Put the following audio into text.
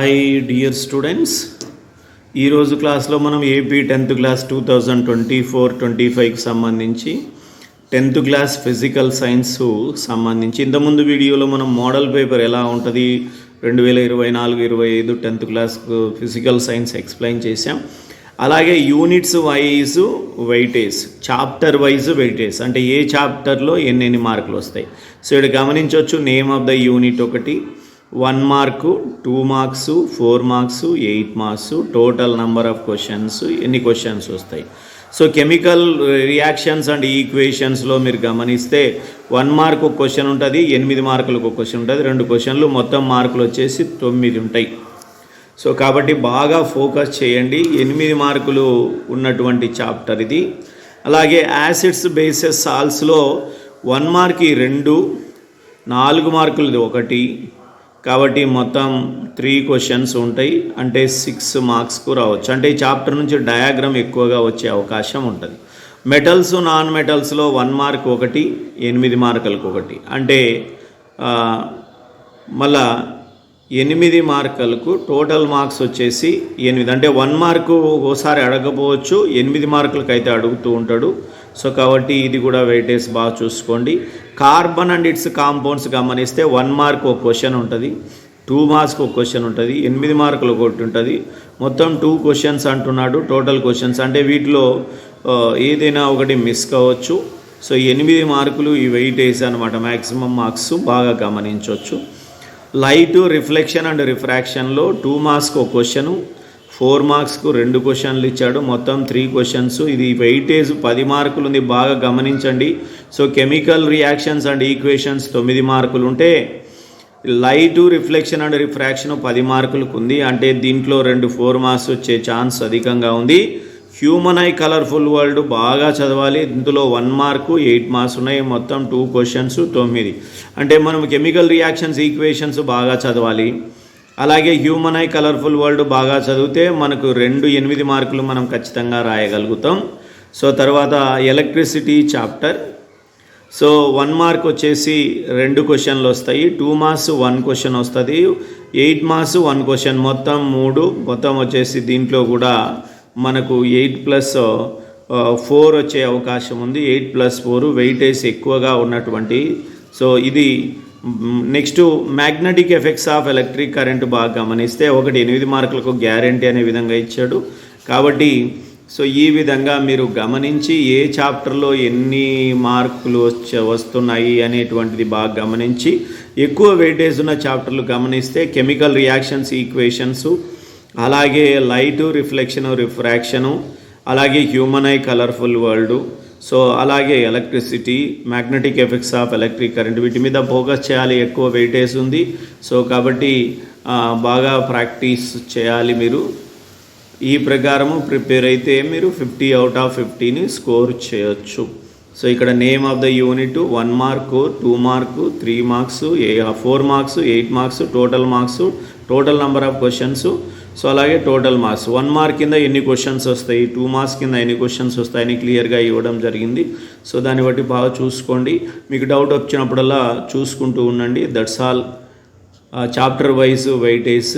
Hi dear students ఈరోజు క్లాస్లో మనం AP tenth class two thousand twenty four twenty ఫైవ్కి సంబంధించి టెన్త్ క్లాస్ ఫిజికల్ సైన్స్ సంబంధించి ఇంతకుముందు వీడియోలో మనం మోడల్ పేపర్ ఎలా ఉంటుంది రెండు వేల ఇరవై నాలుగు ఇరవై ఐదు tenth class physical science explain చేసాం అలాగే units wise weightage chapter wise weightage అంటే ఏ చాప్టర్లో ఎన్ని ఎన్ని మార్కులు వస్తాయి. సో ఇక్కడ గమనించవచ్చు నేమ్ ఆఫ్ ద యూనిట్ ఒకటి one mark two marks four marks eight marks total number of questions ఎన్ని క్వశ్చన్స్ వస్తాయి? సో కెమికల్ రియాక్షన్స్ అండ్ ఈక్వేషన్స్లో మీరు గమనిస్తే వన్ మార్క్ ఒక క్వశ్చన్ ఉంటుంది ఎనిమిది మార్కులకు ఒక క్వశ్చన్ ఉంటుంది రెండు క్వశ్చన్లు మొత్తం మార్కులు వచ్చేసి తొమ్మిది ఉంటాయి. సో కాబట్టి బాగా ఫోకస్ చేయండి. ఎనిమిది మార్కులు ఉన్నటువంటి చాప్టర్ ఇది. అలాగే యాసిడ్స్ బేసెస్ సాల్స్లో వన్ మార్క్ ఈ రెండు నాలుగు మార్కులది ఒకటి కాబట్టి మొత్తం త్రీ క్వశ్చన్స్ ఉంటాయి. అంటే సిక్స్ మార్క్స్కు రావచ్చు. అంటే ఈ చాప్టర్ నుంచి డయాగ్రామ్ ఎక్కువగా వచ్చే అవకాశం ఉంటుంది. మెటల్స్ నాన్ మెటల్స్లో వన్ మార్క్ ఒకటి ఎనిమిది మార్కులకు ఒకటి. అంటే మళ్ళా ఎనిమిది మార్కులకు టోటల్ మార్క్స్ వచ్చేసి ఎనిమిది. అంటే వన్ మార్కు ఒకసారి అడగపోవచ్చు ఎనిమిది మార్కులకు అయితే అడుగుతూ ఉంటాడు. సో కాబట్టి ఇది కూడా వెయిటేజ్ బాగా చూసుకోండి. కార్బన్ అండ్ ఇట్స్ కాంపౌండ్స్ గమనిస్తే వన్ మార్క్ ఒక క్వశ్చన్ ఉంటుంది టూ మార్క్స్కి ఒక క్వశ్చన్ ఉంటుంది ఎనిమిది మార్కులు ఒకటి ఉంటుంది. మొత్తం టూ క్వశ్చన్స్ అంటున్నాడు టోటల్ క్వశ్చన్స్. అంటే వీటిలో ఏదైనా ఒకటి మిస్ కావచ్చు. సో ఎనిమిది మార్కులు ఈ వెయిటేజ్ అనమాట మ్యాక్సిమం మార్క్స్ బాగా గమనించవచ్చు. లైట్ రిఫ్లెక్షన్ అండ్ రిఫ్రాక్షన్లో టూ మార్క్స్కి ఒక క్వశ్చను ఫోర్ మార్క్స్కు రెండు క్వశ్చన్లు ఇచ్చాడు. మొత్తం త్రీ క్వశ్చన్స్. ఇది వెయిటేజ్ పది మార్కులు ఉంది బాగా గమనించండి. So chemical reactions and equations తొమ్మిది మార్కులు ఉంటే లైట్ రిఫ్లెక్షన్ అండ్ రిఫ్రాక్షన్ పది మార్కులకు ఉంది అంటే దీంట్లో రెండు ఫోర్ మార్క్స్ వచ్చే ఛాన్స్ అధికంగా ఉంది. హ్యూమన్ ఐ కలర్ఫుల్ వరల్డ్ బాగా చదవాలి. ఇందులో వన్ మార్కు ఎయిట్ మార్క్స్ ఉన్నాయి. మొత్తం టూ క్వశ్చన్స్ తొమ్మిది. అంటే మనం కెమికల్ రియాక్షన్స్ ఈక్వేషన్స్ బాగా చదవాలి. అలాగే హ్యూమన్ ఐ కలర్ఫుల్ వరల్డ్ బాగా చదివితే మనకు రెండు ఎనిమిది మార్కులు మనం ఖచ్చితంగా రాయగలుగుతాం. సో తర్వాత electricity chapter so one mark వచ్చేసి రెండు క్వశ్చన్లు వస్తాయి. టూ మార్క్స్ వన్ క్వశ్చన్ వస్తుంది. ఎయిట్ మార్క్స్ వన్ క్వశ్చన్ మొత్తం మూడు మొత్తం వచ్చేసి దీంట్లో కూడా మనకు ఎయిట్ ప్లస్ ఫోర్ వచ్చే అవకాశం ఉంది. ఎయిట్ ప్లస్ ఫోర్ వెయిటేజ్ ఎక్కువగా ఉన్నటువంటి. సో ఇది next magnetic effects of electric current బాగా గమనిస్తే ఒకటి ఎనిమిది మార్కులకు గ్యారంటీ అనే విధంగా ఇచ్చాడు. కాబట్టి సో ఈ విధంగా మీరు గమనించి ఏ చాప్టర్లో ఎన్ని మార్కులు వచ్చే వస్తున్నాయి అనేటువంటిది బాగా గమనించి ఎక్కువ వెయిటేజ్ ఉన్న చాప్టర్లు గమనిస్తే కెమికల్ రియాక్షన్స్ ఈక్వేషన్స్ అలాగే లైటు రిఫ్లెక్షను రిఫ్రాక్షను అలాగే human eye colourful world so అలాగే electricity magnetic effects of electric current వీటి మీద ఫోకస్ చేయాలి ఎక్కువ వెయిటేజ్ ఉంది. సో కాబట్టి బాగా ప్రాక్టీస్ చేయాలి మీరు. ఈ ప్రకారము ప్రిపేర్ అయితే మీరు ఫిఫ్టీ అవుట్ ఆఫ్ ఫిఫ్టీని స్కోర్ చేయొచ్చు. సో ఇక్కడ name of the unit one mark two mark three marks A four marks eight marks total marks total number of questions so అలాగే టోటల్ మార్క్స్ వన్ మార్క్ కింద ఎన్ని questions వస్తాయి? Two marks కింద ఎన్ని questions వస్తాయని క్లియర్గా ఇవ్వడం జరిగింది. సో దాన్ని బట్టి బాగా చూసుకోండి. మీకు డౌట్ వచ్చినప్పుడల్లా చూసుకుంటూ ఉండండి. That's all chapter wise weightage